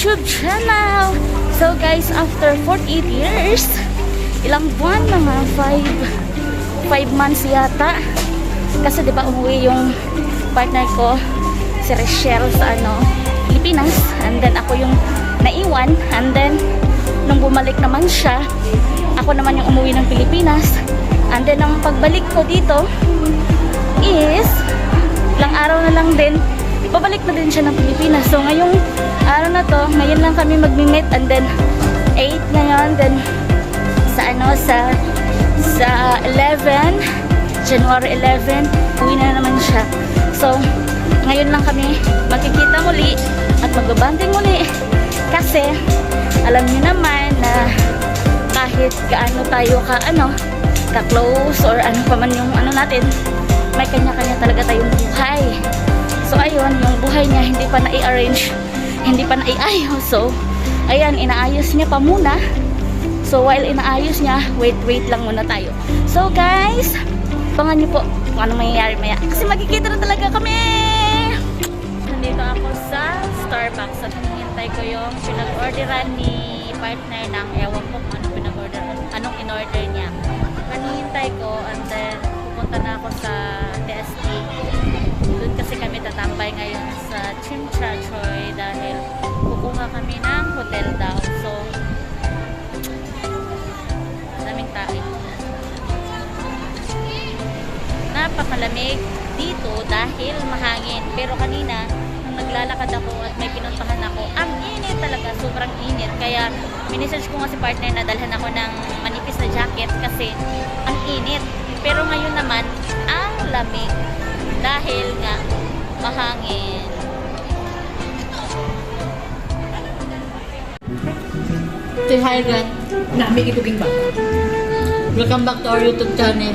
YouTube channel. So guys, after 48 years, ilang buwan, mga 5 5 months yata. Kasi 'di ba umuwi yung partner ko si Rochelle sa ano, Pilipinas and then ako yung naiwan and then nung bumalik naman siya, ako naman yung umuwi ng Pilipinas. And then ang pagbalik ko dito is ilang araw na lang din pabalik na din siya ng Pilipinas. So ngayong araw na to, ngayon lang kami magmi-meet and then 8 ngayon then sa ano sa sa 11 January 11 uwi na naman siya. So ngayon lang kami magkikita muli at magbabanding muli kasi alam niyo naman na kahit gaano tayo ka ano ka close or ano pa man yung ano natin may kanya-kanya talaga tayong buhay so ayun yung buhay niya hindi pa na-arrange hindi pa naiayos so ayan inaayos niya pa muna. So while inaayos niya wait wait lang muna tayo. So guys pangan niyo po kung anong mangyayari maya. Kasi magkikita na talaga kami! Nandito ako sa Starbucks at hinihintay ko yung pinag-orderan ni partner ng ewan ko kung anong pinag-order anong in-order niya. Hinihintay ko and then pupunta na ako sa napakalamig dito dahil mahangin. Pero kanina, nung naglalakad ako at may pinuntahan ako, ang init talaga, sobrang init. Kaya, minisage ko nga si partner na dalhan ako ng manipis na jacket kasi ang init. Pero ngayon naman, ang lamig. Dahil nga, mahangin. Say hi, Ren. Nami ituging ba? Welcome back to our YouTube channel.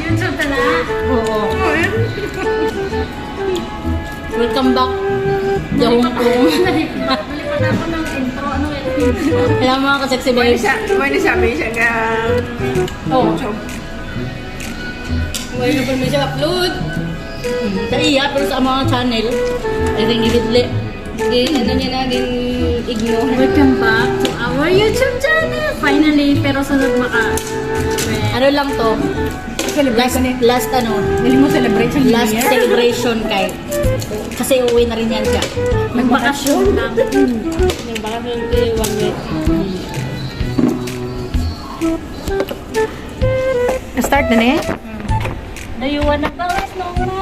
YouTube ka na? Oo. Welcome back to Hong Kong. Nalipat ako ng intro. Ano yun? Alam mo mga kaseksi Pwede babe. siya, pwede sabi siya ka... Oo. Ngayon na pa siya upload. Sa iya, pero sa mga channel, ay ring ibidli. Ano niya naging ignore. Welcome back to our YouTube channel. Finally, pero sunod maka. Ano lang to? Last, last ano, Dali mo celebrate sa New last Year. celebration kay. Kasi uwi na rin yan siya. Magbakasyon lang. Nagbakasyon kay one week. Start na eh? Dayuan na guys, no.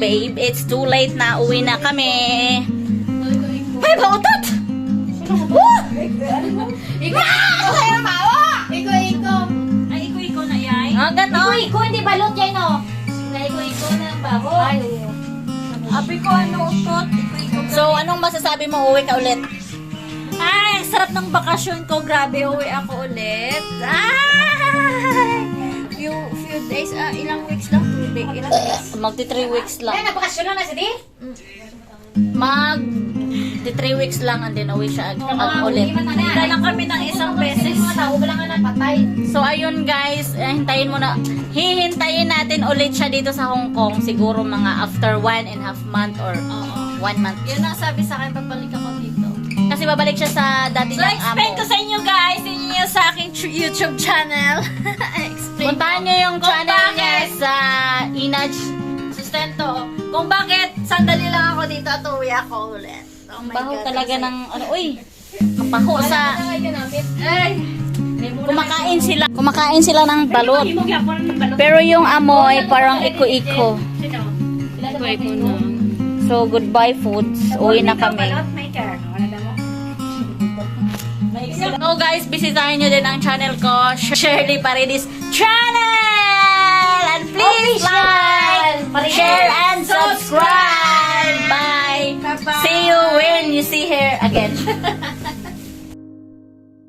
babe. It's too late na. Uwi na kami. Ay, bautot! Woo! Ikaw, ikaw, ikaw. Ay, iko-iko na yay. Ah, ganon. Iko, hindi balot yan, no? Na iko, iko na ang baho. Abi ko ano utot. So, anong masasabi mo? Uwi ka ulit. Ay, sarap ng bakasyon ko. Grabe, uwi ako ulit. Ay! Few, few days, ah, ilang weeks lang. Days, ilang days. Magti 3 weeks Ay, lang. napakasyon na si Di? Mag... Di 3 weeks lang and then uwi siya ag, ag ulit. Hinta lang kami ng isang beses. Mga tao ba lang nga napatay? So, ayun guys, eh, hintayin mo na. Hihintayin natin ulit siya dito sa Hong Kong. Siguro mga after one and a half month or Oo. one month. Yun ang sabi sa akin, babalik ako babalik siya sa dati So, niyang amo. explain ko sa inyo guys, yun yung sa aking tr- YouTube channel. explain Puntahan niyo yung Kung channel niya bakit? sa Inaj. sustento. Kung bakit, sandali lang ako dito at uwi ako ulit. Oh my Baho God, talaga ang ng, ano, uy, kapaho sa, Ay! kumakain sila, kumakain sila ng balot. Pero yung amoy, parang iko-iko. Na. So, goodbye foods. Uwi na kami. So guys, bisitahin nyo din ang channel ko, Shirley Paredes Channel! And please like, share, and subscribe! Bye! See you when you see her again.